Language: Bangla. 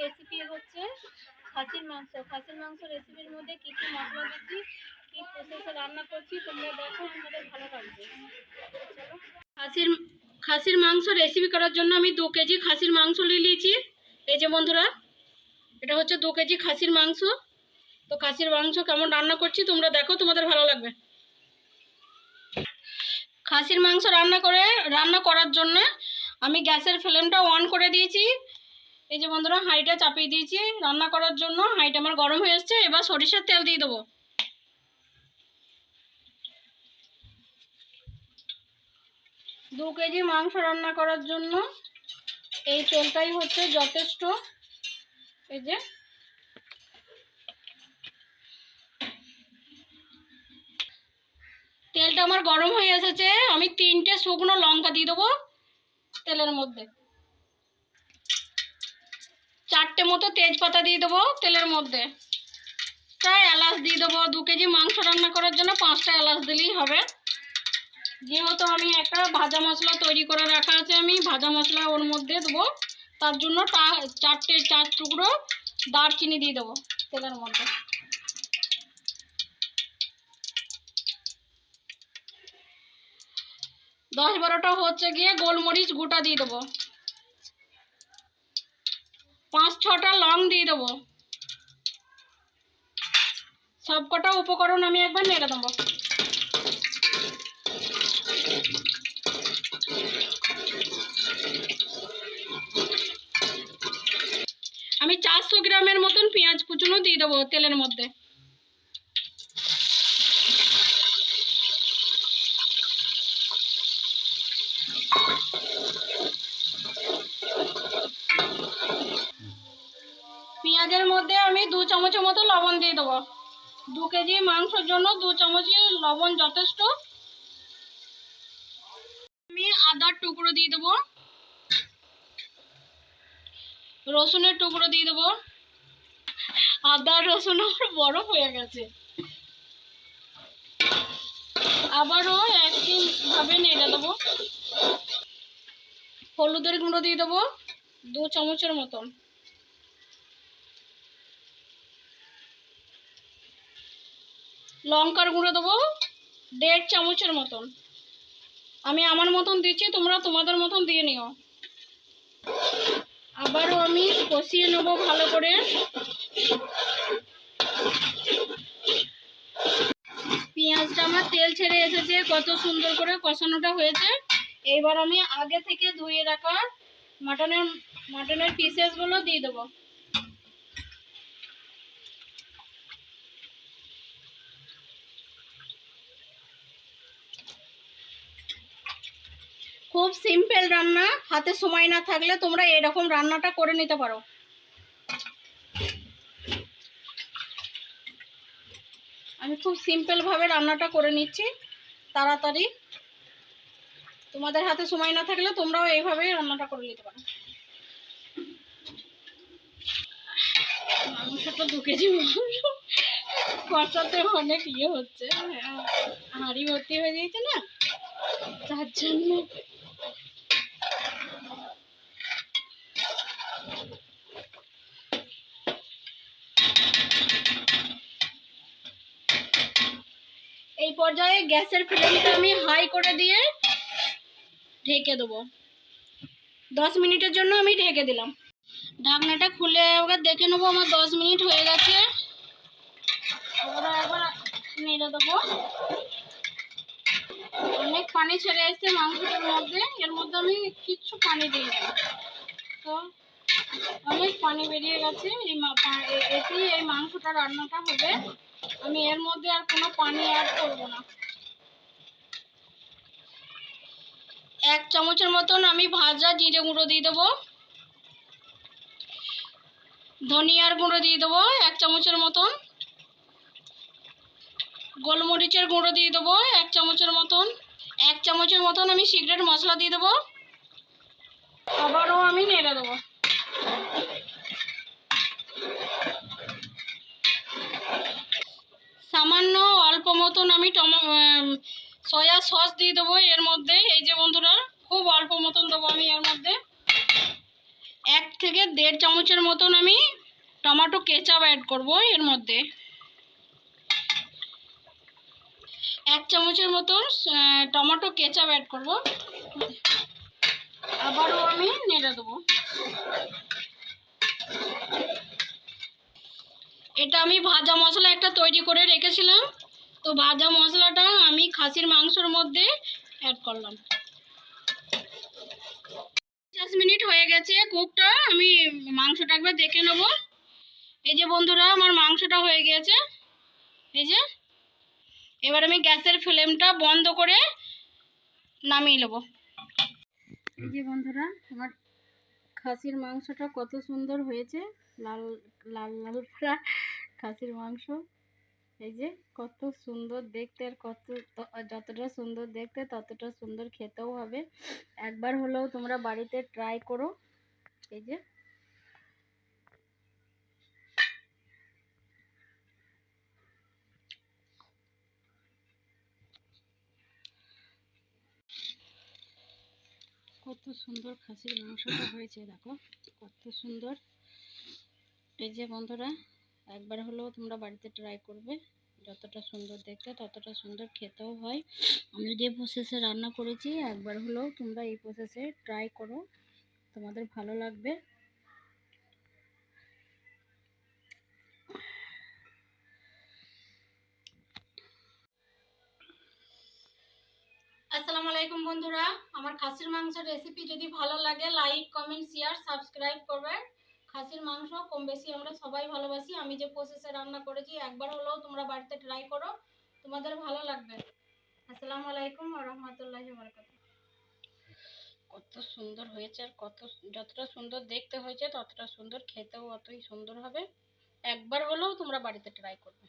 রেসিপি হচ্ছে খাসির মাংস। খাসির মাংস রেসিপির মধ্যে কী কী মশলা দিচ্ছি রান্না করছি, তোমরা দেখো খাসির খাসির মাংস রেসিপি করার জন্য আমি দু কেজি খাসির মাংস নিয়ে নিয়েছি। এই যে বন্ধুরা, এটা হচ্ছে দু কেজি খাসির মাংস। তো খাসির মাংস কেমন রান্না করছি, তোমরা দেখো, তোমাদের ভালো লাগবে। খাসির মাংস রান্না করে, রান্না করার জন্য আমি গ্যাসের ফ্লেমটা অন করে দিয়েছি। এই যে বন্ধুরা, হাঁড়িটা চাপিয়ে দিয়েছি। রান্না করার জন্য হাঁড়িটা আমার গরম হয়ে এসছে। এবার সরিষার তেল দিয়ে দেবো। দু কেজি মাংস রান্না করার জন্য এই তেলটাই হচ্ছে যথেষ্ট। এই যে তেলটা আমার গরম হয়ে এসেছে। আমি তিনটে শুকনো লঙ্কা দিয়ে দেবো। তেলের মধ্যে। চারটে মতো তেজপাতা দিয়ে দেবো তেলের মধ্যে। প্রায় এলাচ দিয়ে দেবো, দু কেজি মাংস রান্না করার জন্য পাঁচটা এলাচ দিলেই হবে। যেহেতু আমি একটা ভাজা মশলা তৈরি করে রাখা আছে, আমি ভাজা মশলা ওর মধ্যে দেবো। তার জন্য চারটে চার টুকরো দারচিনি দিয়ে দেবো তেলের মধ্যে। দশ বারোটা হচ্ছে গিয়ে গোলমরিচ গোটা দিয়ে দেবো। পাঁচ ছটা লং দিয়ে দেবো। সব কটা উপকরণ আমি একবার নেড়ে দেবো। আমি চারশো গ্রামের মতন পেঁয়াজ কুচুনো দিয়ে দেবো তেলের মধ্যে পেঁয়াজের মধ্যে আমি দু চামচের মতো লবণ দিয়ে দেবো। দু কেজি মাংসের জন্য দু চামচ লবণ যথেষ্ট। আমি আদার টুকরো দিয়ে দেবো। রসুনের টুকরো দিয়ে দেবো। আদা রসুন বরফ হয়ে গেছে। আবারও ভাবে নেড়ে দেবো। হলুদের গুঁড়ো দিয়ে দেবো দু চামচের মতন। লঙ্কার গুঁড়ো দেবো দেড় চামচের মতন। আমি আমার মতন দিচ্ছি, তোমরা তোমাদের মতন দিয়ে নিও। আবারও আমি কষিয়ে নেব ভালো করে। পেঁয়াজটা আমার তেল ছেড়ে এসেছে, কত সুন্দর করে কষানোটা হয়েছে। এইবার আমি আগে থেকে ধুয়ে রাখা মাটনের মাটনের পিসেসগুলো দিয়ে দেবো। খুব সিম্পল রান্না হাতে সময় না থাকলে তোমরা এরকম রান্নাটা করে নিতে পারো। আমি খুব সিম্পলভাবে রান্নাটা করে নিচ্ছি তাড়াতাড়ি। তোমাদের হাতে সময় না থাকলে তোমরাও এইভাবেই রান্নাটা করে নিতে পারো। মাংসটা দু কেজি কষাতে অনেক ইয়ে হচ্ছে হ্যাঁ, হাঁড়ি ভর্তি হয়ে গিয়েছে না? তার জন্য পর্যায়ে গ্যাসের ফ্লেমটা আমি হাই করে দিয়ে ঢেকে দেবো। দশ মিনিটের জন্য আমি ঢেকে দিলাম। ঢাকনাটা খুলে এবার দেখে নেব, আমার দশ মিনিট হয়ে গেছে। নেড়ে দেবো। অনেক পানি ছেড়ে এসছে মাংসটার মধ্যে, এর মধ্যে আমি কিচ্ছু পানি দিই তো অনেক পানি বেরিয়ে গেছে এই এতেই এই মাংসটা রান্নাটা হবে। আমি এর মধ্যে আর কোনো পানি অ্যাড করব না। এক চামচের মতন আমি ভাজা জিরে গুঁড়ো দিয়ে দেবো। ধনিয়ার গুঁড়ো দিয়ে দেবো, এক চামচের মতন। গোলমরিচের গুঁড়ো দিয়ে দেবো, এক চামচের মতন। এক চামচের মতন আমি সিক্রেট মশলা দিয়ে দেবো। আবারও আমি নেড়ে দেবো সামান্য অল্প মতন আমি টমা সয়া সস দিয়ে দেবো এর মধ্যে। এই যে বন্ধুরা, খুব অল্প মতন দেবো আমি এর মধ্যে। এক থেকে দেড় চামচের মতন আমি টমেটো কেচাপ অ্যাড করব এর মধ্যে। এক চামচের মতন টমেটো কেচাপ অ্যাড করব। আবারও আমি নেড়ে দেবো। এটা আমি ভাজা মশলা একটা তৈরি করে রেখেছিলাম। তো ভাজা মশলাটা আমি খাসির মাংসর মধ্যে অ্যাড করলাম পঞ্চাশ মিনিট হয়ে গেছে কুকটা আমি মাংসটা একবার দেখে নেব এই যে বন্ধুরা আমার মাংসটা হয়ে গিয়েছে এই যে এবার আমি গ্যাসের ফ্লেমটা বন্ধ করে নামিয়ে নেব এই যে বন্ধুরা আমার খাসির মাংসটা কত সুন্দর হয়েছে লাল লাল লাল খাসির মাংস এই যে কত সুন্দর দেখতে আর কত যতটা সুন্দর দেখতে ততটা সুন্দর খেতেও হবে। একবার হলেও তোমরা বাড়িতে ট্রাই করো। এই যে। কত সুন্দর খাসির মাংসটা হয়েছে, দেখো। কত সুন্দর। এই যে বন্ধুরা একবার হলেও তোমরা বাড়িতে ট্রাই করবে। যতটা সুন্দর দেখতে, ততটা সুন্দর খেতেও হয়। আমি যে প্রসেসে রান্না করেছি, একবার হলেও তোমরা এই প্রসেসে ট্রাই করো। তোমাদের ভালো লাগবে। আসসালামু আলাইকুম বন্ধুরা। আমার খাসির মাংসের রেসিপি যদি ভালো লাগে লাইক কমেন্ট শেয়ার সাবস্ক্রাইব করবেন। খাসির মাংস কম বেশি আমরা সবাই ভালোবাসি। আমি যে প্রসেসে রান্না করেছি, একবার হলেও তোমরা বাড়িতে ট্রাই করো, তোমাদের ভালো লাগবে। আসসালামু আলাইকুম রহমতুল্লাহ বরকত কত সুন্দর হয়েছে আর কত যতটা সুন্দর দেখতে হয়েছে, ততটা সুন্দর খেতেও অতই সুন্দর হবে। একবার হলেও তোমরা বাড়িতে ট্রাই করবে।